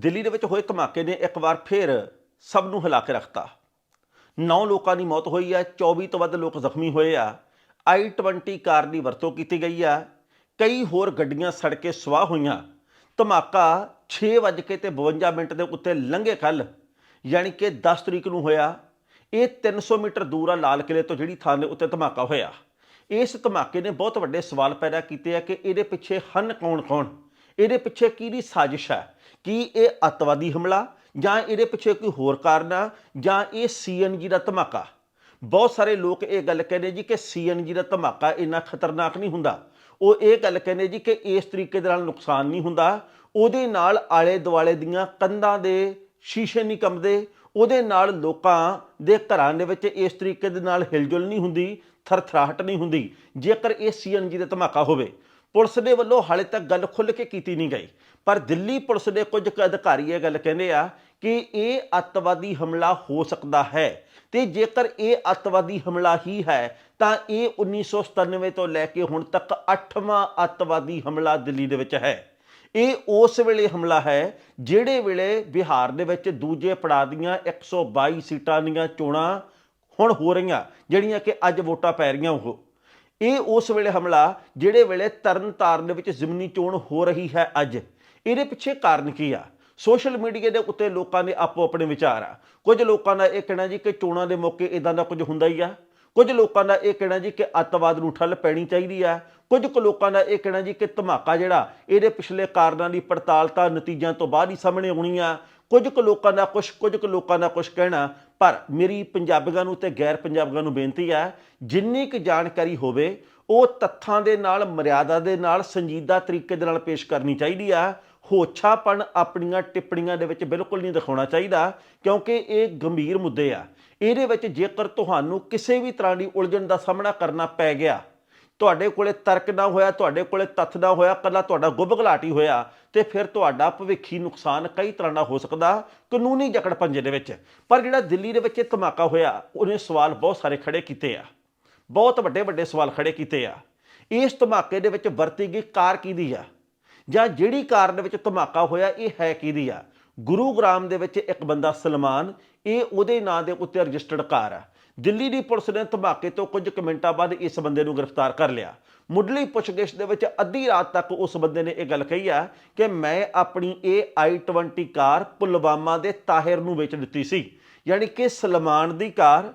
ਦਿੱਲੀ ਦੇ ਵਿੱਚ ਹੋਏ ਧਮਾਕੇ ਨੇ ਇੱਕ ਵਾਰ ਫਿਰ ਸਭ ਨੂੰ ਹਿਲਾ ਕੇ ਰੱਖਤਾ। 9 ਲੋਕਾਂ ਦੀ ਮੌਤ ਹੋਈ ਹੈ 24 ਤੋਂ ਵੱਧ ਲੋਕ ਜ਼ਖਮੀ ਹੋਏ ਆ। i20 ਕਾਰ ਦੀ ਵਰਤੋਂ ਕੀਤੀ ਗਈ ਆ। ਕਈ ਹੋਰ ਗੱਡੀਆਂ ਸੜ ਕੇ ਸਵਾਹ ਹੋਈਆਂ। ਧਮਾਕਾ 6:52 ਤੇ 52 ਮਿੰਟ ਦੇ ਉੱਤੇ ਲੰਘੇ ਕੱਲ ਯਾਨੀ ਕਿ 10 ਤਰੀਕ ਨੂੰ ਹੋਇਆ। ਇਹ 300 ਮੀਟਰ ਦੂਰ ਆ ਲਾਲ ਕਿਲੇ ਤੋਂ ਜਿਹੜੀ ਥਾਂ ਦੇ ਉੱਤੇ ਧਮਾਕਾ ਹੋਇਆ। ਇਸ ਧਮਾਕੇ ਨੇ ਬਹੁਤ ਵੱਡੇ ਸਵਾਲ ਪੈਦਾ ਕੀਤੇ ਆ ਕਿ ਇਹਦੇ ਪਿੱਛੇ ਹਨ ਕੌਣ-ਕੌਣ? ਇਹਦੇ ਪਿੱਛੇ ਕਿਹਦੀ ਸਾਜ਼ਿਸ਼ ਹੈ ਕੀ ਇਹ ਅੱਤਵਾਦੀ ਹਮਲਾ ਜਾਂ ਇਹਦੇ ਪਿੱਛੇ ਕੋਈ ਹੋਰ ਕਾਰਨ ਆ ਜਾਂ ਇਹ ਸੀਐਨਜੀ ਦਾ ਧਮਾਕਾ? ਬਹੁਤ ਸਾਰੇ ਲੋਕ ਇਹ ਗੱਲ ਕਹਿੰਦੇ ਜੀ ਕਿ ਸੀਐਨਜੀ ਦਾ ਧਮਾਕਾ ਇੰਨਾ ਖਤਰਨਾਕ ਨਹੀਂ ਹੁੰਦਾ। ਉਹ ਇਹ ਗੱਲ ਕਹਿੰਦੇ ਜੀ ਕਿ ਇਸ ਤਰੀਕੇ ਦੇ ਨਾਲ ਨੁਕਸਾਨ ਨਹੀਂ ਹੁੰਦਾ। ਉਹਦੇ ਨਾਲ ਆਲੇ ਦੁਆਲੇ ਦੀਆਂ ਕੰਧਾਂ ਦੇ ਸ਼ੀਸ਼ੇ ਨਹੀਂ ਕੰਬਦੇ। ਉਹਦੇ ਨਾਲ ਲੋਕਾਂ ਦੇ ਘਰਾਂ ਦੇ ਵਿੱਚ ਇਸ ਤਰੀਕੇ ਦੇ ਨਾਲ ਹਿਲਜੁਲ ਨਹੀਂ ਹੁੰਦੀ, ਥਰਥਰਾਹਟ ਨਹੀਂ ਹੁੰਦੀ, ਜੇਕਰ ਇਹ ਸੀਐਨਜੀ ਦਾ ਧਮਾਕਾ ਹੋਵੇ। ਪੁਲਿਸ ਦੇ ਵੱਲੋਂ ਹਾਲੇ ਤੱਕ ਗੱਲ ਖੁੱਲ੍ਹ ਕੇ ਕੀਤੀ ਨਹੀਂ ਗਈ। ਪਰ ਦਿੱਲੀ ਪੁਲਿਸ ਦੇ ਕੁਝ ਕੁ ਅਧਿਕਾਰੀ ਇਹ ਗੱਲ ਕਹਿੰਦੇ ਆ ਕਿ ਇਹ ਅੱਤਵਾਦੀ ਹਮਲਾ ਹੋ ਸਕਦਾ ਹੈ ਤੇ ਜੇਕਰ ਇਹ ਅੱਤਵਾਦੀ ਹਮਲਾ ਹੀ ਹੈ, ਤਾਂ ਇਹ 1997 ਤੋਂ ਲੈ ਕੇ ਹੁਣ ਤੱਕ 8ਵਾਂ ਅੱਤਵਾਦੀ ਹਮਲਾ ਦਿੱਲੀ ਦੇ ਵਿੱਚ ਹੈ। ਇਹ ਉਸ ਵੇਲੇ ਹਮਲਾ ਹੈ ਜਿਹੜੇ ਵੇਲੇ ਬਿਹਾਰ ਦੇ ਵਿੱਚ ਦੂਜੇ ਪੜਾਅ ਦੀਆਂ 122 ਸੀਟਾਂ ਦੀਆਂ ਚੋਣਾਂ ਹੁਣ ਹੋ ਰਹੀਆਂ, ਜਿਹੜੀਆਂ ਕਿ ਅੱਜ ਵੋਟਾਂ ਪੈ ਰਹੀਆਂ ਉਹ। ਇਹ ਉਸ ਵੇਲੇ ਹਮਲਾ ਜਿਹੜੇ ਵੇਲੇ ਤਰਨ ਤਾਰਨ ਦੇ ਵਿੱਚ ਜ਼ਿਮਨੀ ਚੋਣ ਹੋ ਰਹੀ ਹੈ ਅੱਜ। ਇਹਦੇ ਪਿੱਛੇ ਕਾਰਨ ਕੀ ਆ? ਸੋਸ਼ਲ ਮੀਡੀਆ ਦੇ ਉੱਤੇ ਲੋਕਾਂ ਦੇ ਆਪੋ ਆਪਣੇ ਵਿਚਾਰ ਆ। ਕੁਝ ਲੋਕਾਂ ਦਾ ਇਹ ਕਹਿਣਾ ਜੀ ਕਿ ਚੋਣਾਂ ਦੇ ਮੌਕੇ ਇਦਾਂ ਦਾ ਕੁਝ ਹੁੰਦਾ ਹੀ ਆ। ਕੁਝ ਲੋਕਾਂ ਦਾ ਇਹ ਕਹਿਣਾ ਜੀ ਕਿ ਅੱਤਵਾਦ ਨੂੰ ਠੱਲ ਪੈਣੀ ਚਾਹੀਦੀ ਆ। ਕੁਝ ਕੁ ਲੋਕਾਂ ਦਾ ਇਹ ਕਹਿਣਾ ਜੀ ਕਿ ਧਮਾਕਾ ਜਿਹੜਾ, ਇਹਦੇ ਪਿਛਲੇ ਕਾਰਨਾਂ ਦੀ ਪੜਤਾਲ ਤਾਂ ਨਤੀਜਿਆਂ ਤੋਂ ਬਾਅਦ ਹੀ ਸਾਹਮਣੇ ਆਉਣੀ ਆ। ਕੁਝ ਕੁ ਲੋਕਾਂ ਦਾ ਕੁਝ ਕੁਝ ਕੁ ਲੋਕਾਂ ਦਾ ਕੁਝ ਕਹਿਣਾ, ਪਰ ਮੇਰੀ ਪੰਜਾਬੀਆਂ ਨੂੰ ਤੇ ਗੈਰ ਪੰਜਾਬੀਆਂ ਨੂੰ ਬੇਨਤੀ ਆ, ਜਿੰਨੀ ਕੁ ਜਾਣਕਾਰੀ ਹੋਵੇ ਉਹ ਤੱਥਾਂ ਦੇ ਨਾਲ, ਮਰਿਆਦਾ ਦੇ ਨਾਲ, ਸੰਜੀਦਾ ਤਰੀਕੇ ਦੇ ਨਾਲ ਪੇਸ਼ ਕਰਨੀ ਚਾਹੀਦੀ ਆ। ਹੋਛਾਪਣ ਆਪਣੀਆਂ ਟਿੱਪਣੀਆਂ ਦੇ ਵਿੱਚ ਬਿਲਕੁਲ ਨਹੀਂ ਦਿਖਾਉਣਾ ਚਾਹੀਦਾ, ਕਿਉਂਕਿ ਇਹ ਗੰਭੀਰ ਮੁੱਦੇ ਆ। ਇਹਦੇ ਵਿੱਚ ਜੇਕਰ ਤੁਹਾਨੂੰ ਕਿਸੇ ਵੀ ਤਰ੍ਹਾਂ ਦੀ ਉਲਝਣ ਦਾ ਸਾਹਮਣਾ ਕਰਨਾ ਪੈ ਗਿਆ, ਤੁਹਾਡੇ ਕੋਲੇ ਤਰਕ ਨਾ ਹੋਇਆ, ਤੁਹਾਡੇ ਕੋਲੇ ਤੱਥ ਨਾ ਹੋਇਆ ਕੱਲਾ ਤੁਹਾਡਾ ਗੁਬਗਲਾਟੀ ਹੋਇਆ, ਤੇ ਫਿਰ ਤੁਹਾਡਾ ਭਵਿੱਖੀ ਨੁਕਸਾਨ ਕਈ ਤਰ੍ਹਾਂ ਦਾ ਹੋ ਸਕਦਾ ਕਾਨੂੰਨੀ ਜਕੜ ਪੰਜੇ ਦੇ ਵਿੱਚ। ਪਰ ਜਿਹੜਾ ਦਿੱਲੀ ਦੇ ਵਿੱਚ ਇਹ ਧਮਾਕਾ ਹੋਇਆ, ਉਹਨੇ ਸਵਾਲ ਬਹੁਤ ਸਾਰੇ ਖੜੇ ਕੀਤੇ ਆ। ਬਹੁਤ ਵੱਡੇ ਵੱਡੇ ਸਵਾਲ ਖੜੇ ਕੀਤੇ ਆ। ਇਸ ਧਮਾਕੇ ਦੇ ਵਿੱਚ ਵਰਤੀ ਗਈ ਕਾਰ ਕਿਹਦੀ ਆ? ਜਾਂ ਜਿਹੜੀ ਕਾਰ ਦੇ ਵਿੱਚ ਧਮਾਕਾ ਹੋਇਆ, ਇਹ ਹੈ ਕਿਹਦੀ ਆ? ਗੁਰੂਗ੍ਰਾਮ ਦੇ ਵਿੱਚ ਇੱਕ ਬੰਦਾ ਸਲਮਾਨ, ਇਹ ਉਹਦੇ ਨਾਂ ਦੇ ਉੱਤੇ ਰਜਿਸਟਰਡ ਕਾਰ ਆ। ਦਿੱਲੀ ਦੀ ਪੁਲਿਸ ਨੇ ਧਮਾਕੇ ਤੋਂ ਕੁਝ ਕੁ ਮਿੰਟਾਂ ਬਾਅਦ ਇਸ ਬੰਦੇ ਨੂੰ ਗ੍ਰਿਫਤਾਰ ਕਰ ਲਿਆ। ਮੁੱਢਲੀ ਪੁੱਛਗਿੱਛ ਦੇ ਵਿੱਚ ਅੱਧੀ ਰਾਤ ਤੱਕ ਉਸ ਬੰਦੇ ਨੇ ਇਹ ਗੱਲ ਕਹੀ ਆ ਕਿ ਮੈਂ ਆਪਣੀ ਇਹ i20 ਕਾਰ ਪੁਲਵਾਮਾ ਦੇ ਤਾਹਿਰ ਨੂੰ ਵੇਚ ਦਿੱਤੀ ਸੀ। ਯਾਨੀ ਕਿ ਸਲਮਾਨ ਦੀ ਕਾਰ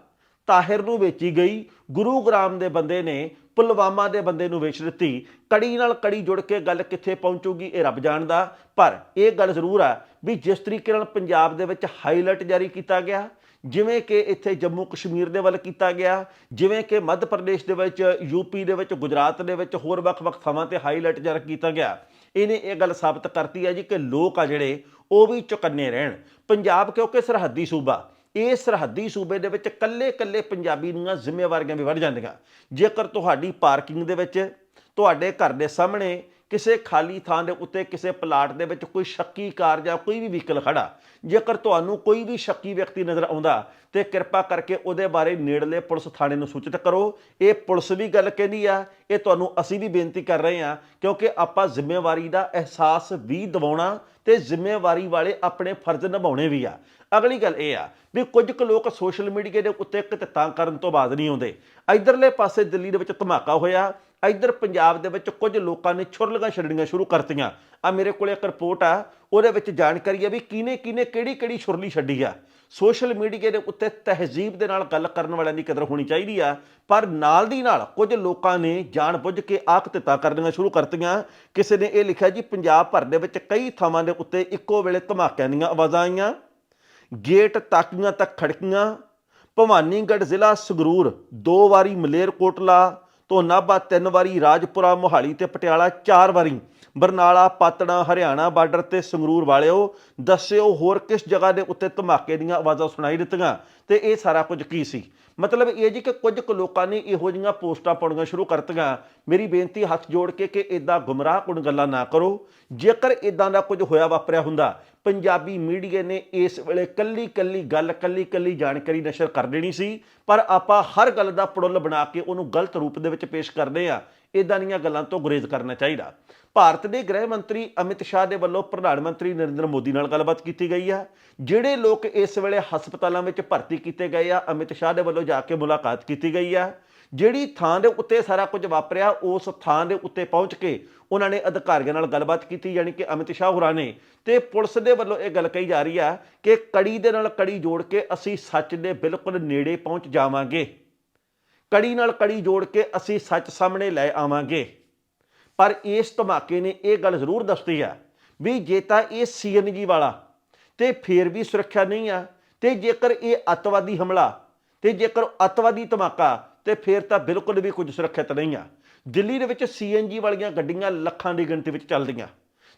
ਤਾਹਿਰ ਨੂੰ ਵੇਚੀ ਗਈ। ਗੁਰੂਗ੍ਰਾਮ ਦੇ ਬੰਦੇ ਨੇ ਪੁਲਵਾਮਾ ਦੇ ਬੰਦੇ ਨੂੰ ਵੇਚ ਦਿੱਤੀ। ਕੜੀ ਨਾਲ ਕੜੀ ਜੁੜ ਕੇ ਗੱਲ ਕਿੱਥੇ ਪਹੁੰਚੂਗੀ ਇਹ ਰੱਬ ਜਾਣਦਾ। ਪਰ ਇਹ ਗੱਲ ਜ਼ਰੂਰ ਆ ਵੀ ਜਿਸ ਤਰੀਕੇ ਨਾਲ ਪੰਜਾਬ ਦੇ ਵਿੱਚ ਹਾਈਲਾਈਟ ਜਾਰੀ ਕੀਤਾ ਗਿਆ, ਜਿਵੇਂ ਕਿ ਇੱਥੇ ਜੰਮੂ ਕਸ਼ਮੀਰ ਦੇ ਵੱਲ ਕੀਤਾ ਗਿਆ, ਜਿਵੇਂ ਕਿ ਮੱਧ ਪ੍ਰਦੇਸ਼ ਦੇ ਵਿੱਚ ਯੂਪੀ ਦੇ ਵਿੱਚ, ਗੁਜਰਾਤ ਦੇ ਵਿੱਚ ਹੋਰ ਵੱਖ-ਵੱਖ ਥਾਵਾਂ ਤੇ ਹਾਈਲਾਈਟ ਜਾਰੀ ਕੀਤਾ ਗਿਆ। ਇਹਨੇ ਇਹ ਗੱਲ ਸਾਬਤ ਕਰਤੀ ਹੈ ਜੀ ਕਿ ਲੋਕ ਆ ਜਿਹੜੇ, ਉਹ ਵੀ ਚੁਕੰਨੇ ਰਹਿਣ। ਪੰਜਾਬ ਕਿਉਂਕਿ ਸਰਹੱਦੀ ਸੂਬਾ ਇਹ ਸਰਹੱਦੀ ਸੂਬੇ ਦੇ ਵਿੱਚ ਕੱਲੇ-ਕੱਲੇ ਪੰਜਾਬੀ ਦੀਆਂ ਜ਼ਿੰਮੇਵਾਰੀਆਂ ਵੀ ਵੱਧ ਜਾਂਦੀਆਂ। ਜੇਕਰ ਤੁਹਾਡੀ ਪਾਰਕਿੰਗ ਦੇ ਵਿੱਚ, ਤੁਹਾਡੇ ਘਰ ਦੇ ਸਾਹਮਣੇ ਕਿਸੇ ਖਾਲੀ ਥਾਂ ਦੇ ਉੱਤੇ ਕਿਸੇ ਪਲਾਟ ਦੇ ਵਿੱਚ ਕੋਈ ਸ਼ੱਕੀ ਕਾਰ ਜਾਂ ਕੋਈ ਵੀ ਵਹੀਕਲ ਖੜਾ, ਜੇਕਰ ਤੁਹਾਨੂੰ ਕੋਈ ਵੀ ਸ਼ੱਕੀ ਵਿਅਕਤੀ ਨਜ਼ਰ ਆਉਂਦਾ, ਤੇ ਕਿਰਪਾ ਕਰਕੇ ਉਹਦੇ ਬਾਰੇ ਨੇੜਲੇ ਪੁਲਿਸ ਥਾਣੇ ਨੂੰ ਸੂਚਿਤ ਕਰੋ। ਇਹ ਪੁਲਿਸ ਵੀ ਗੱਲ ਕਹਿੰਦੀ ਆ, ਇਹ ਤੁਹਾਨੂੰ ਅਸੀਂ ਵੀ ਬੇਨਤੀ ਕਰ ਰਹੇ ਹਾਂ ਕਿਉਂਕਿ ਆਪਾਂ ਜ਼ਿੰਮੇਵਾਰੀ ਦਾ ਅਹਿਸਾਸ ਵੀ ਦਿਵਾਉਣਾ ਤੇ ਜ਼ਿੰਮੇਵਾਰੀ ਵਾਲੇ ਆਪਣੇ ਫਰਜ਼ ਨਿਭਾਉਣੇ ਵੀ ਆ। ਅਗਲੀ ਗੱਲ ਇਹ ਆ ਵੀ ਕੁਝ ਕੁ ਲੋਕ ਸੋਸ਼ਲ ਮੀਡੀਆ ਦੇ ਉੱਤੇ ਕਿਤਤਾਂ ਕਰਨ ਤੋਂ ਬਾਅਦ ਨਹੀਂ ਆਉਂਦੇ। ਇਧਰਲੇ ਪਾਸੇ ਦਿੱਲੀ ਦੇ ਵਿੱਚ ਧਮਾਕਾ ਹੋਇਆ, ਇਧਰ ਪੰਜਾਬ ਦੇ ਵਿੱਚ ਕੁਝ ਲੋਕਾਂ ਨੇ ਛੁਰਲੀਆਂ ਛੱਡਣੀਆਂ ਸ਼ੁਰੂ ਕਰਤੀਆਂ। ਆ ਮੇਰੇ ਕੋਲ ਇੱਕ ਰਿਪੋਰਟ ਆ, ਉਹਦੇ ਵਿੱਚ ਜਾਣਕਾਰੀ ਆ ਵੀ ਕਿਹਨੇ ਕਿਹਨੇ ਕਿਹੜੀ ਕਿਹੜੀ ਛੁਰਲੀ ਛੱਡੀ ਆ। ਸੋਸ਼ਲ ਮੀਡੀਆ ਦੇ ਉੱਤੇ ਤਹਿਜ਼ੀਬ ਦੇ ਨਾਲ ਗੱਲ ਕਰਨ ਵਾਲਿਆਂ ਦੀ ਕਦਰ ਹੋਣੀ ਚਾਹੀਦੀ ਆ, ਪਰ ਨਾਲ ਦੀ ਨਾਲ ਕੁਝ ਲੋਕਾਂ ਨੇ ਜਾਣ ਬੁੱਝ ਕੇ ਆਕਤਿਤਾ ਕਰਨੀਆਂ ਸ਼ੁਰੂ ਕਰਤੀਆਂ। ਕਿਸੇ ਨੇ ਇਹ ਲਿਖਿਆ ਜੀ, ਪੰਜਾਬ ਭਰ ਦੇ ਵਿੱਚ ਕਈ ਥਾਵਾਂ ਦੇ ਉੱਤੇ ਇੱਕੋ ਵੇਲੇ ਧਮਾਕਿਆਂ ਦੀਆਂ ਆਵਾਜ਼ਾਂ ਆਈਆਂ। ਗੇਟ ਤਾਕੀਆਂ ਤੱਕ ਖੜਕੀਆਂ। ਭਵਾਨੀਗੜ੍ਹ ਜ਼ਿਲ੍ਹਾ ਸੰਗਰੂਰ, ਦੋ ਵਾਰੀ ਮਲੇਰਕੋਟਲਾ ਤੋਂ ਨਾਭਾ ਤਿੰਨ ਵਾਰੀ, ਰਾਜਪੁਰਾ ਮੋਹਾਲੀ ਤੇ ਪਟਿਆਲਾ ਚਾਰ ਵਾਰੀ, ਬਰਨਾਲਾ, ਪਾਤੜਾ, ਹਰਿਆਣਾ ਬਾਰਡਰ ਤੇ ਸੰਗਰੂਰ ਵਾਲਿਓ, ਦੱਸਿਓ ਹੋਰ ਕਿਸ ਜਗ੍ਹਾ ਦੇ ਉੱਤੇ ਧਮਾਕੇ ਦੀਆਂ ਆਵਾਜ਼ਾਂ ਸੁਣਾਈ ਦਿੱਤੀਆਂ ਤੇ ਇਹ ਸਾਰਾ ਕੁਝ ਕੀ ਸੀ? ਮਤਲਬ ਇਹ ਜੀ ਕਿ ਕੁਝ ਕੁ ਲੋਕਾਂ ਨੇ ਇਹੋ ਜਿਹੀਆਂ ਪੋਸਟਾਂ ਪਾਉਣੀਆਂ ਸ਼ੁਰੂ ਕਰਤੀਆਂ। ਮੇਰੀ ਬੇਨਤੀ ਹੱਥ ਜੋੜ ਕੇ ਕਿ ਇਦਾਂ ਗੁੰਮਰਾਹਕੁਨ ਗੱਲਾਂ ਨਾ ਕਰੋ। ਜੇਕਰ ਇਦਾਂ ਦਾ ਕੁਝ ਹੋਇਆ ਵਾਪਰਿਆ ਹੁੰਦਾ, ਪੰਜਾਬੀ ਮੀਡੀਆ ਨੇ ਇਸ ਵੇਲੇ ਕੱਲੀ ਕੱਲੀ ਗੱਲ ਕੱਲੀ ਕੱਲੀ ਜਾਣਕਾਰੀ ਨਸ਼ਰ ਕਰ ਦੇਣੀ ਸੀ। ਪਰ ਆਪਾਂ ਹਰ ਗੱਲ ਦਾ ਪੜੁੱਲ ਬਣਾ ਕੇ ਉਹਨੂੰ ਗਲਤ ਰੂਪ ਦੇ ਵਿੱਚ ਪੇਸ਼ ਕਰਦੇ ਆ ਇਦਾਂ ਦੀਆਂ ਗੱਲਾਂ ਤੋਂ ਗੁਰੇਜ਼ ਕਰਨਾ ਚਾਹੀਦਾ। ਭਾਰਤ ਦੇ ਗ੍ਰਹਿ ਮੰਤਰੀ ਅਮਿਤ ਸ਼ਾਹ ਦੇ ਵੱਲੋਂ ਪ੍ਰਧਾਨ ਮੰਤਰੀ ਨਰਿੰਦਰ ਮੋਦੀ ਨਾਲ ਗੱਲਬਾਤ ਕੀਤੀ ਗਈ ਆ। ਜਿਹੜੇ ਲੋਕ ਇਸ ਵੇਲੇ ਹਸਪਤਾਲਾਂ ਵਿੱਚ ਭਰਤੀ ਕੀਤੇ ਗਏ ਆ, ਅਮਿਤ ਸ਼ਾਹ ਦੇ ਵੱਲੋਂ ਜਾ ਕੇ ਮੁਲਾਕਾਤ ਕੀਤੀ ਗਈ ਆ। ਜਿਹੜੀ ਥਾਂ ਦੇ ਉੱਤੇ ਸਾਰਾ ਕੁਝ ਵਾਪਰਿਆ, ਉਸ ਥਾਂ ਦੇ ਉੱਤੇ ਪਹੁੰਚ ਕੇ ਉਹਨਾਂ ਨੇ ਅਧਿਕਾਰੀਆਂ ਨਾਲ ਗੱਲਬਾਤ ਕੀਤੀ, ਯਾਨੀ ਕਿ ਅਮਿਤ ਸ਼ਾਹ ਹੋਰਾਂ ਨੇ। ਤੇ ਪੁਲਿਸ ਦੇ ਵੱਲੋਂ ਇਹ ਗੱਲ ਕਹੀ ਜਾ ਰਹੀ ਆ ਕਿ ਕੜੀ ਦੇ ਨਾਲ ਕੜੀ ਜੋੜ ਕੇ ਅਸੀਂ ਸੱਚ ਦੇ ਬਿਲਕੁਲ ਨੇੜੇ ਪਹੁੰਚ ਜਾਵਾਂਗੇ। ਕੜੀ ਨਾਲ ਕੜੀ ਜੋੜ ਕੇ ਅਸੀਂ ਸੱਚ ਸਾਹਮਣੇ ਲੈ ਆਵਾਂਗੇ। ਪਰ ਇਸ ਧਮਾਕੇ ਨੇ ਇਹ ਗੱਲ ਜ਼ਰੂਰ ਦੱਸਦੀ ਆ ਵੀ ਜੇ ਤਾਂ ਇਹ ਸੀਐਨਜੀ ਵਾਲਾ ਤੇ ਫੇਰ ਵੀ ਸੁਰੱਖਿਆ ਨਹੀਂ ਆ, ਤੇ ਜੇਕਰ ਇਹ ਅੱਤਵਾਦੀ ਹਮਲਾ ਤੇ ਜੇਕਰ ਅੱਤਵਾਦੀ ਧਮਾਕਾ, ਤੇ ਫੇਰ ਤਾਂ ਬਿਲਕੁਲ ਵੀ ਕੁਝ ਸੁਰੱਖਿਅਤ ਨਹੀਂ ਆ। ਦਿੱਲੀ ਦੇ ਵਿੱਚ ਸੀਐਨਜੀ ਵਾਲੀਆਂ ਗੱਡੀਆਂ ਲੱਖਾਂ ਦੀ ਗਿਣਤੀ ਵਿੱਚ ਚੱਲਦੀਆਂ।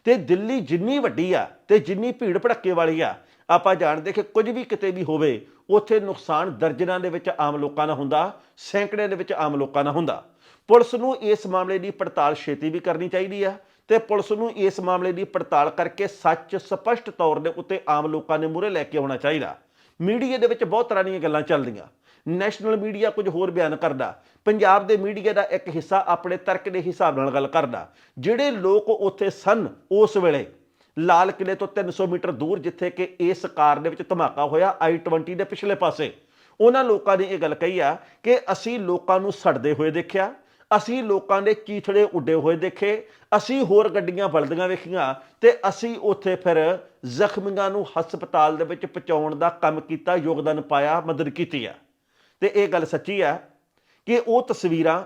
ਤੇ ਦਿੱਲੀ ਜਿੰਨੀ ਵੱਡੀ ਆ ਤੇ ਜਿੰਨੀ ਭੀੜ ਭੜੱਕੇ ਵਾਲੀ ਆ ਆਪਾਂ ਜਾਣਦੇ ਕਿ ਕੁਝ ਵੀ ਕਿਤੇ ਵੀ ਹੋਵੇ, ਉੱਥੇ ਨੁਕਸਾਨ ਦਰਜਨਾਂ ਦੇ ਵਿੱਚ ਆਮ ਲੋਕਾਂ ਦਾ ਹੁੰਦਾ ਸੈਂਕੜੇ ਦੇ ਵਿੱਚ ਆਮ ਲੋਕਾਂ ਦਾ ਹੁੰਦਾ। ਪੁਲਿਸ ਨੂੰ ਇਸ ਮਾਮਲੇ ਦੀ ਪੜਤਾਲ ਛੇਤੀ ਵੀ ਕਰਨੀ ਚਾਹੀਦੀ ਆ ਤੇ ਪੁਲਿਸ ਨੂੰ ਇਸ ਮਾਮਲੇ ਦੀ ਪੜਤਾਲ ਕਰਕੇ ਸੱਚ ਸਪਸ਼ਟ ਤੌਰ ਦੇ ਉੱਤੇ ਆਮ ਲੋਕਾਂ ਦੇ ਮੂਹਰੇ ਲੈ ਕੇ ਆਉਣਾ ਚਾਹੀਦਾ। ਮੀਡੀਆ ਦੇ ਵਿੱਚ ਬਹੁਤ ਤਰ੍ਹਾਂ ਦੀਆਂ ਗੱਲਾਂ ਚੱਲਦੀਆਂ। ਨੈਸ਼ਨਲ ਮੀਡੀਆ ਕੁਝ ਹੋਰ ਬਿਆਨ ਕਰਦਾ। ਪੰਜਾਬ ਦੇ ਮੀਡੀਆ ਦਾ ਇੱਕ ਹਿੱਸਾ ਆਪਣੇ ਤਰਕ ਦੇ ਹਿਸਾਬ ਨਾਲ ਗੱਲ ਕਰਦਾ। ਜਿਹੜੇ ਲੋਕ ਉੱਥੇ ਸਨ ਉਸ ਵੇਲੇ ਲਾਲ ਕਿਲੇ ਤੋਂ 300 ਮੀਟਰ ਦੂਰ, ਜਿੱਥੇ ਕਿ ਇਸ ਕਾਰ ਦੇ ਵਿੱਚ ਧਮਾਕਾ ਹੋਇਆ i20 ਦੇ ਪਿਛਲੇ ਪਾਸੇ। ਉਹਨਾਂ ਲੋਕਾਂ ਨੇ ਇਹ ਗੱਲ ਕਹੀ ਆ ਕਿ ਅਸੀਂ ਲੋਕਾਂ ਨੂੰ ਸੜਦੇ ਹੋਏ ਦੇਖਿਆ, ਅਸੀਂ ਲੋਕਾਂ ਦੇ ਚੀਥੜੇ ਉੱਡੇ ਹੋਏ ਦੇਖੇ, ਅਸੀਂ ਹੋਰ ਗੱਡੀਆਂ ਬਲਦੀਆਂ ਵੇਖੀਆਂ ਤੇ ਅਸੀਂ ਉੱਥੇ ਫਿਰ ਜ਼ਖਮੀਆਂ ਨੂੰ ਹਸਪਤਾਲ ਦੇ ਵਿੱਚ ਪਹੁੰਚਾਉਣ ਦਾ ਕੰਮ ਕੀਤਾ, ਯੋਗਦਾਨ ਪਾਇਆ, ਮਦਦ ਕੀਤੀ ਆ। ਤੇ ਇਹ ਗੱਲ ਸੱਚੀ ਆ ਕਿ ਉਹ ਤਸਵੀਰਾਂ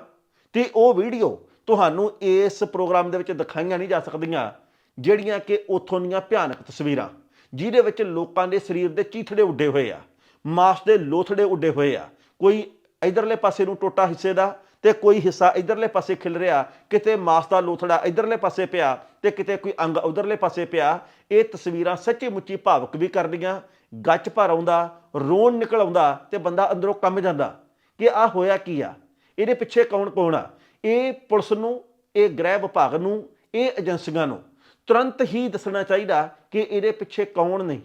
ਤੇ ਉਹ ਵੀਡੀਓ ਤੁਹਾਨੂੰ ਇਸ ਪ੍ਰੋਗਰਾਮ ਦੇ ਵਿੱਚ ਦਿਖਾਈਆਂ ਨਹੀਂ ਜਾ ਸਕਦੀਆਂ। ਜਿਹੜੀਆਂ ਕਿ ਉਥੋਂ ਦੀਆਂ ਭਿਆਨਕ ਤਸਵੀਰਾਂ, ਜਿਹਦੇ ਵਿੱਚ ਲੋਕਾਂ ਦੇ ਸਰੀਰ ਦੇ ਚੀਥੜੇ ਉੱਡੇ ਹੋਏ ਆ, ਮਾਸ ਦੇ ਲੋਥੜੇ ਉੱਡੇ ਹੋਏ ਆ। ਕੋਈ ਇਧਰਲੇ ਪਾਸੇ ਨੂੰ ਟੋਟਾ ਹਿੱਸੇ ਦਾ ਤੇ ਕੋਈ ਹਿੱਸਾ ਇਧਰਲੇ ਪਾਸੇ ਖਿਲ ਰਿਹਾ, ਕਿਤੇ ਮਾਸ ਦਾ ਲੋਥੜਾ ਇਧਰਲੇ ਪਾਸੇ ਪਿਆ ਤੇ ਕਿਤੇ ਕੋਈ ਅੰਗ ਉਧਰਲੇ ਪਾਸੇ ਪਿਆ, ਇਹ ਤਸਵੀਰਾਂ ਸੱਚੀ ਮੁੱਚੀ ਭਾਵਕ ਵੀ ਕਰਦੀਆਂ, ਗੱਚ ਭਰ ਆਉਂਦਾ, ਰੋਣ ਨਿਕਲ ਆਉਂਦਾ ਤੇ ਬੰਦਾ ਅੰਦਰੋਂ ਕੰਮ ਜਾਂਦਾ ਕਿ ਆ ਹੋਇਆ ਕੀ ਆ? ਇਹਦੇ ਪਿੱਛੇ ਕੌਣ ਕੌਣ ਆ? ਇਹ ਪੁਲਿਸ ਨੂੰ, ਇਹ ਗ੍ਰਹਿ ਵਿਭਾਗ ਨੂੰ, ਇਹ ਏਜੰਸੀਆਂ ਨੂੰ ਤੁਰੰਤ ਹੀ ਦੱਸਣਾ ਚਾਹੀਦਾ ਕਿ ਇਹਦੇ ਪਿੱਛੇ ਕੌਣ ਨੇ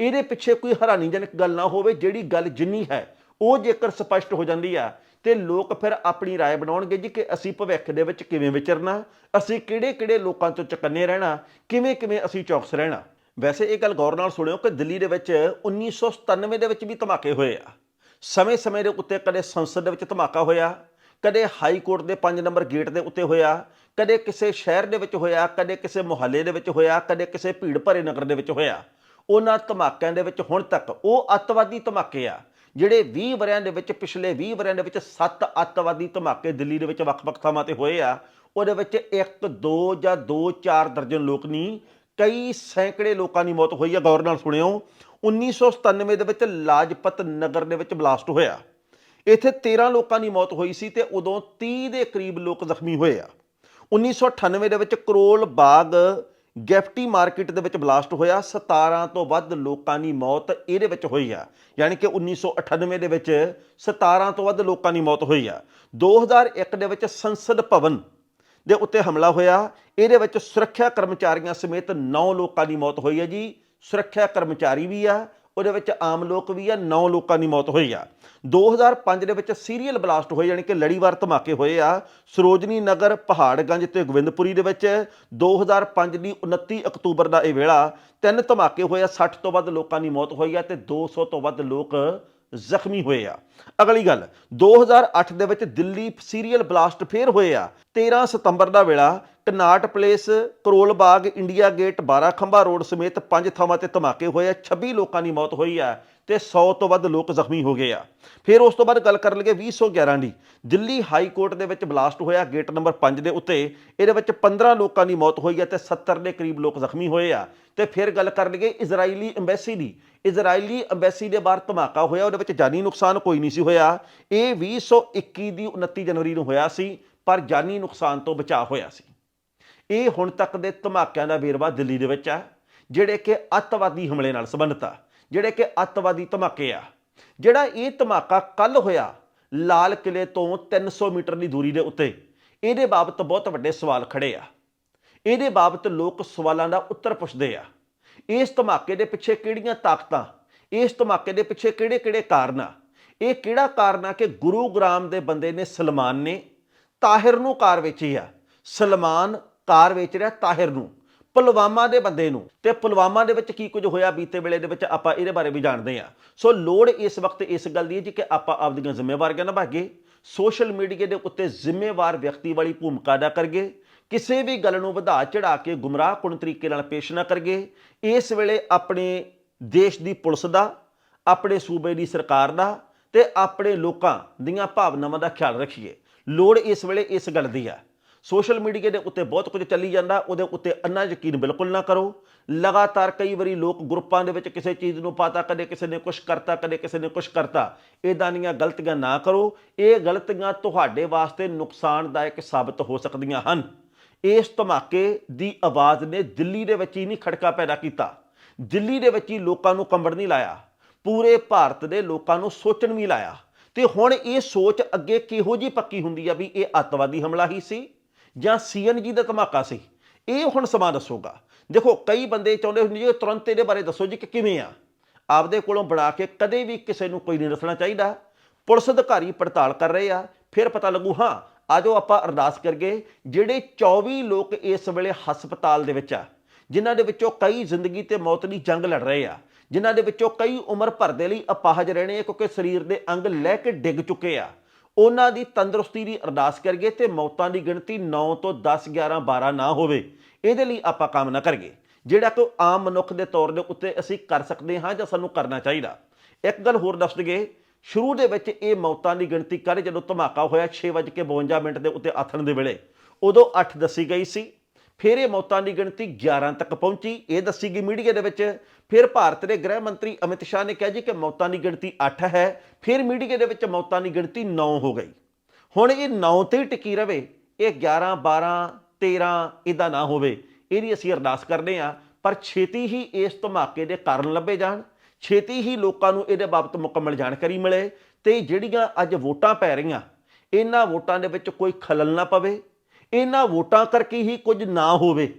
ਇਹਦੇ ਪਿੱਛੇ ਕੋਈ ਹੈਰਾਨੀਜਨਕ ਗੱਲ ਨਾ ਹੋਵੇ ਜਿਹੜੀ ਗੱਲ ਜਿੰਨੀ ਹੈ ਉਹ ਜੇਕਰ ਸਪਸ਼ਟ ਹੋ ਜਾਂਦੀ ਆ ਤੇ ਲੋਕ ਫਿਰ ਆਪਣੀ رائے ਬਣਾਉਣਗੇ ਜੀ ਕਿ ਅਸੀਂ ਭਵਿੱਖ ਦੇ ਵਿੱਚ ਕਿਵੇਂ ਵਿਚਰਨਾ ਅਸੀਂ ਕਿਹੜੇ-ਕਿਹੜੇ ਲੋਕਾਂ ਤੋਂ ਚਕੰਨੇ ਰਹਿਣਾ ਕਿਵੇਂ-ਕਿਵੇਂ ਅਸੀਂ ਚੌਕਸ ਰਹਿਣਾ ਵੈਸੇ ਇਹ ਗੱਲ ਗੌਰ ਨਾਲ ਸੁਣਿਓ ਕਿ ਦਿੱਲੀ ਦੇ ਵਿੱਚ 1997 ਦੇ ਵਿੱਚ ਵੀ ਧਮਾਕੇ ਹੋਏ ਆ ਸਮੇਂ-ਸਮੇਂ ਦੇ ਉੱਤੇ ਕਦੇ ਸੰਸਦ ਦੇ ਵਿੱਚ ਧਮਾਕਾ ਹੋਇਆ ਕਦੇ ਹਾਈ ਕੋਰਟ ਦੇ 5 ਨੰਬਰ ਗੇਟ ਦੇ ਉੱਤੇ ਹੋਇਆ ਕਦੇ ਕਿਸੇ ਸ਼ਹਿਰ ਦੇ ਵਿੱਚ ਹੋਇਆ, ਕਦੇ ਕਿਸੇ ਮੁਹੱਲੇ ਦੇ ਵਿੱਚ ਹੋਇਆ, ਕਦੇ ਕਿਸੇ ਭੀੜ ਭਰੇ ਨਗਰ ਦੇ ਵਿੱਚ ਹੋਇਆ। ਉਹਨਾਂ ਧਮਾਕਿਆਂ ਦੇ ਵਿੱਚ ਹੁਣ ਤੱਕ ਉਹ ਅੱਤਵਾਦੀ ਧਮਾਕੇ ਆ, ਜਿਹੜੇ 20 ਵਰਿਆਂ ਦੇ ਵਿੱਚ, ਪਿਛਲੇ 20 ਵਰਿਆਂ ਦੇ ਵਿੱਚ 7 ਅੱਤਵਾਦੀ ਧਮਾਕੇ ਦਿੱਲੀ ਦੇ ਵਿੱਚ ਵੱਖ-ਵੱਖ ਥਾਵਾਂ ਤੇ ਹੋਏ ਆ। ਉਹਦੇ ਵਿੱਚ 1 2 ਜਾਂ 2 4 ਦਰਜਨ ਲੋਕ ਨਹੀਂ ਕਈ ਸੈਂਕੜੇ ਲੋਕਾਂ ਦੀ ਮੌਤ ਹੋਈ ਆ, ਗੌਰ ਨਾਲ ਸੁਣਿਓ। 1997 ਦੇ ਵਿੱਚ ਲਾਜਪਤ ਨਗਰ ਦੇ ਵਿੱਚ ਬਲਾਸਟ ਹੋਇਆ। ਇੱਥੇ 13 ਲੋਕਾਂ ਦੀ ਮੌਤ ਹੋਈ ਸੀ ਤੇ ਉਦੋਂ 30 ਦੇ ਕਰੀਬ ਲੋਕ ਜ਼ਖਮੀ ਹੋਏ ਆ। 1998 ਦੇ ਵਿੱਚ ਕਰੋਲ ਬਾਗ ਗੈਫਟੀ ਮਾਰਕੀਟ ਦੇ ਵਿੱਚ ਬਲਾਸਟ ਹੋਇਆ। 17 ਤੋਂ ਵੱਧ ਲੋਕਾਂ ਦੀ ਮੌਤ ਇਹਦੇ ਵਿੱਚ ਹੋਈ ਆ। ਯਾਨੀ ਕਿ 1998 ਦੇ ਵਿੱਚ 17 ਤੋਂ ਵੱਧ ਲੋਕਾਂ ਦੀ ਮੌਤ ਹੋਈ ਆ। 2001 ਦੇ ਵਿੱਚ ਸੰਸਦ ਭਵਨ ਦੇ ਉੱਤੇ ਹਮਲਾ ਹੋਇਆ। ਇਹਦੇ ਵਿੱਚ ਸੁਰੱਖਿਆ ਕਰਮਚਾਰੀਆਂ ਸਮੇਤ 9 ਲੋਕਾਂ ਦੀ ਮੌਤ ਹੋਈ ਹੈ ਜੀ। ਸੁਰੱਖਿਆ ਕਰਮਚਾਰੀ ਵੀ ਆ ਉਹਦੇ ਵਿੱਚ ਆਮ ਲੋਕ ਵੀ ਆ 9 ਲੋਕਾਂ ਦੀ ਮੌਤ ਹੋਈ ਆ। 2005 ਦੇ ਵਿੱਚ ਸੀਰੀਅਲ ਬਲਾਸਟ ਹੋਏ, ਯਾਨੀ ਕਿ ਲੜੀਵਾਰ ਧਮਾਕੇ ਹੋਏ ਆ ਸਰੋਜਨੀ ਨਗਰ, ਪਹਾੜਗੰਜ ਤੇ ਗੋਬਿੰਦਪੁਰੀ ਦੇ ਵਿੱਚ। 2005 ਦੀ 29 ਅਕਤੂਬਰ ਦਾ ਇਹ ਵੇਲਾ ਤਿੰਨ ਧਮਾਕੇ ਹੋਏ ਆ 60 ਤੋਂ ਵੱਧ ਲੋਕਾਂ ਦੀ ਮੌਤ ਹੋਈ ਆ ਤੇ 200 ਤੋਂ ਵੱਧ ਲੋਕ ਜ਼ਖਮੀ ਹੋਏ ਆ। ਅਗਲੀ ਗੱਲ 2008 ਦੇ ਵਿੱਚ ਦਿੱਲੀ ਸੀਰੀਅਲ ਬਲਾਸਟ ਫੇਰ ਹੋਏ ਆ। 13 ਸਤੰਬਰ ਦਾ ਵੇਲਾ Connaught Place Karol Bagh India gate 12 ਖੰਭਾ ਰੋਡ ਸਮੇਤ ਪੰਜ ਥਾਵਾਂ ਤੇ ਧਮਾਕੇ ਹੋਏ ਆ। 26 ਲੋਕਾਂ ਦੀ ਮੌਤ ਹੋਈ ਆ ਤੇ 100 ਤੋਂ ਵੱਧ ਲੋਕ ਜ਼ਖਮੀ ਹੋ ਗਏ ਆ। ਫਿਰ ਉਸ ਤੋਂ ਬਾਅਦ ਗੱਲ ਕਰਨ ਲੱਗੇ 2011 ਦੀ। ਦਿੱਲੀ ਹਾਈ ਕੋਰਟ ਦੇ ਵਿੱਚ ਬਲਾਸਟ ਹੋਇਆ ਗੇਟ ਨੰਬਰ 5 ਦੇ ਉੱਤੇ। ਇਹਦੇ ਵਿੱਚ 15 ਲੋਕਾਂ ਦੀ ਮੌਤ ਹੋਈ ਹੈ ਤੇ 70 ਦੇ ਕਰੀਬ ਲੋਕ ਜ਼ਖਮੀ ਹੋਏ ਆ। ਤੇ ਫਿਰ ਗੱਲ ਕਰ ਲਈਏ ਇਜ਼ਰਾਈਲੀ ਐਮਬੈਸੀ ਦੀ। ਇਜ਼ਰਾਈਲੀ ਐਮਬੈਸੀ ਦੇ ਬਾਹਰ ਧਮਾਕਾ ਹੋਇਆ, ਉਹਦੇ ਵਿੱਚ ਜਾਨੀ ਨੁਕਸਾਨ ਕੋਈ ਨਹੀਂ ਸੀ ਹੋਇਆ। ਇਹ 2021 ਦੀ 29 ਜਨਵਰੀ ਨੂੰ ਹੋਇਆ ਸੀ। ਪਰ ਜਾਨੀ ਨੁਕਸਾਨ ਤੋਂ ਬਚਾਅ ਹੋਇਆ ਸੀ। ਇਹ ਹੁਣ ਤੱਕ ਦੇ ਧਮਾਕਿਆਂ ਦਾ ਵੇਰਵਾ ਦਿੱਲੀ ਦੇ ਵਿੱਚ ਆ, ਜਿਹੜੇ ਕਿ ਅੱਤਵਾਦੀ ਹਮਲੇ ਨਾਲ ਸੰਬੰਧਿਤ ਆ, ਜਿਹੜੇ ਕਿ ਅੱਤਵਾਦੀ ਧਮਾਕੇ ਆ। ਜਿਹੜਾ ਇਹ ਧਮਾਕਾ ਕੱਲ ਹੋਇਆ, ਲਾਲ ਕਿਲੇ ਤੋਂ 300 ਮੀਟਰ ਦੀ ਦੂਰੀ ਦੇ ਉੱਤੇ, ਇਹਦੇ ਬਾਬਤ ਬਹੁਤ ਵੱਡੇ ਸਵਾਲ ਖੜੇ ਆ। ਇਹਦੇ ਬਾਬਤ ਲੋਕ ਸਵਾਲਾਂ ਦਾ ਉੱਤਰ ਪੁੱਛਦੇ ਆ। ਇਸ ਧਮਾਕੇ ਦੇ ਪਿੱਛੇ ਕਿਹੜੀਆਂ ਤਾਕਤਾਂ, ਇਸ ਧਮਾਕੇ ਦੇ ਪਿੱਛੇ ਕਿਹੜੇ-ਕਿਹੜੇ ਕਾਰਨ ਆ ਇਹ ਕਿਹੜਾ ਕਾਰਨ ਆ ਕਿ ਗੁਰੂ ਗ੍ਰਾਮ ਦੇ ਬੰਦੇ ਨੇ ਸਲਮਾਨ ਨੇ ਤਾਹਿਰ ਨੂੰ ਕਾਰ ਵੇਚੀ ਆ। ਸਲਮਾਨ ਕਾਰ ਵੇਚ ਰਿਹਾ ਤਾਹਿਰ ਨੂੰ, ਪੁਲਵਾਮਾ ਦੇ ਬੰਦੇ ਨੂੰ। ਤੇ ਪੁਲਵਾਮਾ ਦੇ ਵਿੱਚ ਕੀ ਕੁਝ ਹੋਇਆ ਬੀਤੇ ਵੇਲੇ ਦੇ ਵਿੱਚ ਆਪਾਂ ਇਹਦੇ ਬਾਰੇ ਵੀ ਜਾਣਦੇ ਹਾਂ। ਸੋ ਲੋੜ ਇਸ ਵਕਤ ਇਸ ਗੱਲ ਦੀ ਹੈ ਜੀ ਕਿ ਆਪਾਂ ਆਪਦੀਆਂ ਜ਼ਿੰਮੇਵਾਰੀਆਂ ਨਿਭਾਈਏ, ਸੋਸ਼ਲ ਮੀਡੀਆ ਦੇ ਉੱਤੇ ਜ਼ਿੰਮੇਵਾਰ ਵਿਅਕਤੀ ਵਾਲੀ ਭੂਮਿਕਾ ਅਦਾ ਕਰੀਏ, ਕਿਸੇ ਵੀ ਗੱਲ ਨੂੰ ਵਧਾ ਚੜਾ ਕੇ ਗੁੰਮਰਾਹਕੁਨ ਤਰੀਕੇ ਨਾਲ ਪੇਸ਼ ਨਾ ਕਰੀਏ, ਇਸ ਵੇਲੇ ਆਪਣੇ ਦੇਸ਼ ਦੀ ਪੁਲਿਸ ਦਾ, ਆਪਣੇ ਸੂਬੇ ਦੀ ਸਰਕਾਰ ਦਾ ਤੇ ਆਪਣੇ ਲੋਕਾਂ ਦੀਆਂ ਭਾਵਨਾਵਾਂ ਦਾ ਖਿਆਲ ਰੱਖੀਏ। ਲੋੜ ਇਸ ਵੇਲੇ ਇਸ ਗੱਲ ਦੀ ਆ। ਸੋਸ਼ਲ ਮੀਡੀਆ ਦੇ ਉੱਤੇ ਬਹੁਤ ਕੁਝ ਚੱਲੀ ਜਾਂਦਾ, ਉਹਦੇ ਉੱਤੇ ਅੰਨਾ ਯਕੀਨ ਬਿਲਕੁਲ ਨਾ ਕਰੋ। ਲਗਾਤਾਰ ਕਈ ਵਾਰੀ ਲੋਕ ਗਰੁੱਪਾਂ ਦੇ ਵਿੱਚ ਕਿਸੇ ਚੀਜ਼ ਨੂੰ ਪਾਤਾ, ਕਦੇ ਕਿਸੇ ਨੇ ਕੁਝ ਕਰਤਾ, ਕਦੇ ਕਿਸੇ ਨੇ ਕੁਝ ਕਰਤਾ। ਇਦਾਂ ਦੀਆਂ ਗਲਤੀਆਂ ਨਾ ਕਰੋ। ਇਹ ਗਲਤੀਆਂ ਤੁਹਾਡੇ ਵਾਸਤੇ ਨੁਕਸਾਨਦਾਇਕ ਸਾਬਤ ਹੋ ਸਕਦੀਆਂ ਹਨ। ਇਸ ਧਮਾਕੇ ਦੀ ਆਵਾਜ਼ ਨੇ ਦਿੱਲੀ ਦੇ ਵਿੱਚ ਹੀ ਨਹੀਂ ਖੜਕਾ ਪੈਦਾ ਕੀਤਾ। ਦਿੱਲੀ ਦੇ ਵਿੱਚ ਹੀ ਲੋਕਾਂ ਨੂੰ ਕੰਬੜ ਨਹੀਂ ਲਾਇਆ। ਪੂਰੇ ਭਾਰਤ ਦੇ ਲੋਕਾਂ ਨੂੰ ਸੋਚਣ ਵੀ ਲਾਇਆ। ਤੇ ਹੁਣ ਇਹ ਸੋਚ ਅੱਗੇ ਕਿਹੋ ਜੀ ਪੱਕੀ ਹੁੰਦੀ ਆ ਵੀ ਇਹ ਅੱਤਵਾਦੀ ਹਮਲਾ ਹੀ ਸੀ ਜਾਂ ਸੀਐਨਜੀ ਦਾ ਧਮਾਕਾ ਸੀ? ਇਹ ਹੁਣ ਸਮਾਂ ਦੱਸੂਗਾ। ਦੇਖੋ, ਕਈ ਬੰਦੇ ਚਾਹੁੰਦੇ ਹੁੰਦੇ ਜੀ ਤੁਰੰਤ ਇਹਦੇ ਬਾਰੇ ਦੱਸੋ ਜੀ ਕਿ ਕਿਵੇਂ ਆ। ਆਪਦੇ ਕੋਲੋਂ ਬਣਾ ਕੇ ਕਦੇ ਵੀ ਕਿਸੇ ਨੂੰ ਕੋਈ ਨਹੀਂ ਦੱਸਣਾ ਚਾਹੀਦਾ। ਪੁਲਿਸ ਅਧਿਕਾਰੀ ਪੜਤਾਲ ਕਰ ਰਹੇ ਆ, ਫਿਰ ਪਤਾ ਲੱਗੂ, ਹਾਂ ਆਜੋ ਆਪਾਂ ਅਰਦਾਸ ਕਰਗੇ ਜਿਹੜੇ 24 ਲੋਕ ਇਸ ਵੇਲੇ ਹਸਪਤਾਲ ਦੇ ਵਿੱਚ ਆ, ਜਿਨ੍ਹਾਂ ਦੇ ਵਿੱਚੋਂ ਕਈ ਜ਼ਿੰਦਗੀ ਤੇ ਮੌਤ ਦੀ ਜੰਗ ਲੜ ਰਹੇ ਆ। ਜਿਨ੍ਹਾਂ ਦੇ ਵਿੱਚੋਂ ਕਈ ਉਮਰ ਭਰ ਦੇ ਲਈ ਅਪਾਹਜ ਰਹਿਣੇ ਆ, ਕਿਉਂਕਿ ਸਰੀਰ ਦੇ ਅੰਗ ਲੈ ਕੇ ਡਿੱਗ ਚੁੱਕੇ ਆ। ਉਹਨਾਂ ਦੀ ਤੰਦਰੁਸਤੀ ਦੀ ਅਰਦਾਸ ਕਰੀਏ ਤੇ ਮੌਤਾਂ ਦੀ ਗਿਣਤੀ 9 ਤੋਂ 10 11 12 ਨਾ ਹੋਵੇ। ਇਹਦੇ ਲਈ ਆਪਾਂ ਕੰਮ ਨਾ ਕਰੀਏ। ਜਿਹੜਾ ਕਿ ਆਮ ਮਨੁੱਖ ਦੇ ਤੌਰ ਦੇ ਉੱਤੇ ਅਸੀਂ ਕਰ ਸਕਦੇ ਹਾਂ ਜਾਂ ਸਾਨੂੰ ਕਰਨਾ ਚਾਹੀਦਾ। ਇੱਕ ਗੱਲ ਹੋਰ ਦੱਸ ਦਈਏ, ਸ਼ੁਰੂ ਦੇ ਵਿੱਚ ਇਹ ਮੌਤਾਂ ਦੀ ਗਿਣਤੀ ਕਰ ਜਦੋਂ ਧਮਾਕਾ ਹੋਇਆ 6:52 ਮਿੰਟ ਦੇ ਉੱਤੇ ਆਥਣ ਦੇ ਵੇਲੇ। ਉਦੋਂ 8 ਦੱਸੀ ਗਈ ਸੀ ਫਿਰ ਇਹ ਮੌਤਾਂ ਦੀ ਗਿਣਤੀ 11 ਤੱਕ ਪਹੁੰਚੀ। ਇਹ ਦੱਸੀ ਗਈ ਮੀਡੀਆ ਦੇ ਵਿੱਚ। ਫਿਰ ਭਾਰਤ ਦੇ ਗ੍ਰਹਿ ਮੰਤਰੀ ਅਮਿਤ ਸ਼ਾਹ ਨੇ ਕਿਹਾ ਜੀ ਕਿ ਮੌਤਾਂ ਦੀ ਗਿਣਤੀ 8 ਹੈ। ਫਿਰ ਮੀਡੀਆ ਦੇ ਵਿੱਚ ਮੌਤਾਂ ਦੀ ਗਿਣਤੀ 9 ਹੋ ਗਈ। ਹੁਣ ਇਹ 9 ਤੇ ਹੀ ਟਿਕੀ ਰਵੇ। ਇਹ 11 12 13 ਇਦਾਂ ਨਾ ਹੋਵੇ। ਇਹਦੀ ਅਸੀਂ ਅਰਦਾਸ ਕਰਦੇ ਹਾਂ। ਪਰ ਛੇਤੀ ਹੀ ਇਸ ਧਮਾਕੇ ਦੇ ਕਾਰਨ ਲੱਭੇ ਜਾਣ। ਛੇਤੀ ਹੀ ਲੋਕਾਂ ਨੂੰ ਇਹਦੇ ਬਾਬਤ ਮੁਕੰਮਲ ਜਾਣਕਾਰੀ ਮਿਲੇ। ਤੇ ਜਿਹੜੀਆਂ ਅੱਜ ਵੋਟਾਂ ਪੈ ਰਹੀਆਂ, ਇਹਨਾਂ ਵੋਟਾਂ ਦੇ ਵਿੱਚ ਕੋਈ ਖਲਲ ਨਾ ਪਵੇ। ਇਹਨਾਂ ਵੋਟਾਂ ਕਰਕੇ ਹੀ ਕੁਝ ਨਾ ਹੋਵੇ,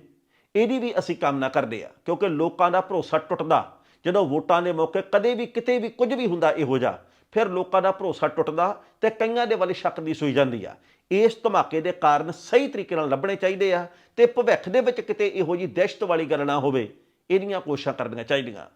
ਇਹਦੀ ਵੀ ਅਸੀਂ ਕਾਮਨਾ ਕਰਦੇ ਆ ਕਿਉਂਕਿ ਲੋਕਾਂ ਦਾ ਭਰੋਸਾ ਟੁੱਟਦਾ। ਜਦੋਂ ਵੋਟਾਂ ਦੇ ਮੌਕੇ ਕਦੇ ਵੀ ਕਿਤੇ ਵੀ ਕੁਝ ਵੀ ਹੁੰਦਾ ਇਹੋ ਜਿਹਾ, ਫਿਰ ਲੋਕਾਂ ਦਾ ਭਰੋਸਾ ਟੁੱਟਦਾ ਤੇ ਕਈਆਂ ਦੇ ਵੱਲ ਸ਼ੱਕ ਦੀ ਸੂਈ ਜਾਂਦੀ ਆ। ਇਸ ਧਮਾਕੇ ਦੇ ਕਾਰਨ ਸਹੀ ਤਰੀਕੇ ਨਾਲ ਲੱਭਣੇ ਚਾਹੀਦੇ ਆ ਤੇ ਭਵਿੱਖ ਦੇ ਵਿੱਚ ਕਿਤੇ ਇਹੋ ਜੀ ਦਹਿਸ਼ਤ ਵਾਲੀ ਗੱਲ ਨਾ ਹੋਵੇ, ਇਹਦੀਆਂ ਕੋਸ਼ਿਸ਼ਾਂ ਕਰਨੀਆਂ ਚਾਹੀਦੀਆਂ।